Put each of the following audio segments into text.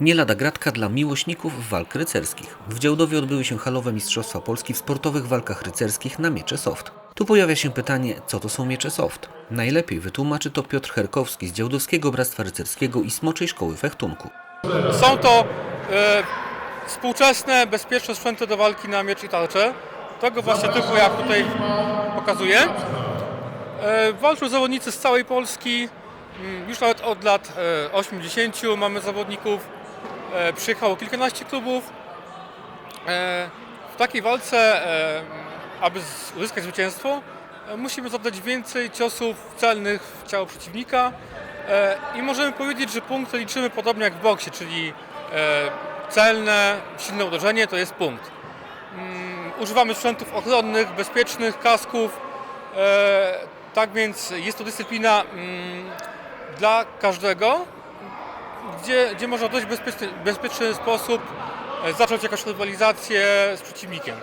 Nie lada gratka dla miłośników walk rycerskich. W Działdowie odbyły się halowe Mistrzostwa Polski w sportowych walkach rycerskich na miecze soft. Tu pojawia się pytanie, co to są miecze soft? Najlepiej wytłumaczy to Piotr Herkowski z Działdowskiego Bractwa Rycerskiego i Smoczej Szkoły Fechtunku. Są to e, współczesne, bezpieczne sprzęty do walki na miecz i tarczę. Tego właśnie typu jak tutaj pokazuję. E, walczą zawodnicy z całej Polski. Mm, Już nawet od lat e, 80 mamy zawodników. E, przyjechało kilkanaście klubów. E, w takiej walce, e, aby uzyskać zwycięstwo, e, musimy zadać więcej ciosów celnych w ciało przeciwnika. E, I możemy powiedzieć, że punkty liczymy podobnie jak w boksie, czyli e, celne, silne uderzenie to jest punkt. Mm, Używamy sprzętów ochronnych, bezpiecznych, kasków. E, Tak więc jest to dyscyplina mm, dla każdego, gdzie, gdzie można w dość bezpieczny, bezpieczny sposób e, zacząć jakąś rywalizację z przeciwnikiem.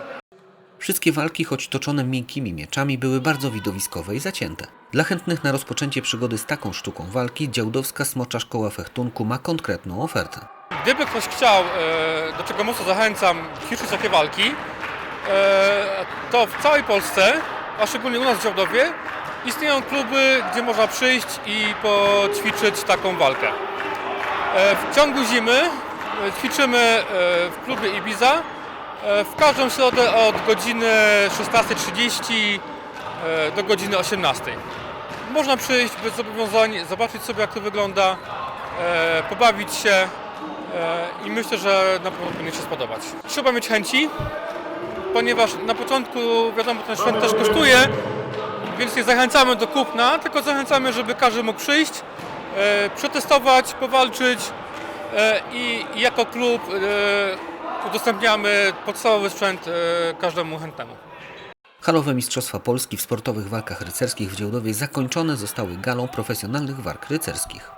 Wszystkie walki, choć toczone miękkimi mieczami, były bardzo widowiskowe i zacięte. Dla chętnych na rozpoczęcie przygody z taką sztuką walki, Działdowska Smocza Szkoła Fechtunku ma konkretną ofertę. Gdyby ktoś chciał, e, do czego mocno zachęcam, ćwiczyć takie walki, e, to w całej Polsce, a szczególnie u nas w Działdowie, istnieją kluby, gdzie można przyjść i poćwiczyć taką walkę. E, W ciągu zimy e, ćwiczymy e, w klubie Ibiza w każdą środę od godziny 16.30 e, do godziny 18.00. Można przyjść bez zobowiązań, zobaczyć sobie jak to wygląda, pobawić się i myślę, że na pewno powinien się spodobać. Trzeba mieć chęci, ponieważ na początku wiadomo ten sprzęt też kosztuje, więc nie zachęcamy do kupna, tylko zachęcamy, żeby każdy mógł przyjść, e, przetestować, powalczyć e, i jako klub e, udostępniamy podstawowy sprzęt każdemu chętnemu. Halowe Mistrzostwa Polski w sportowych walkach rycerskich w Działdowie zakończone zostały galą profesjonalnych walk rycerskich.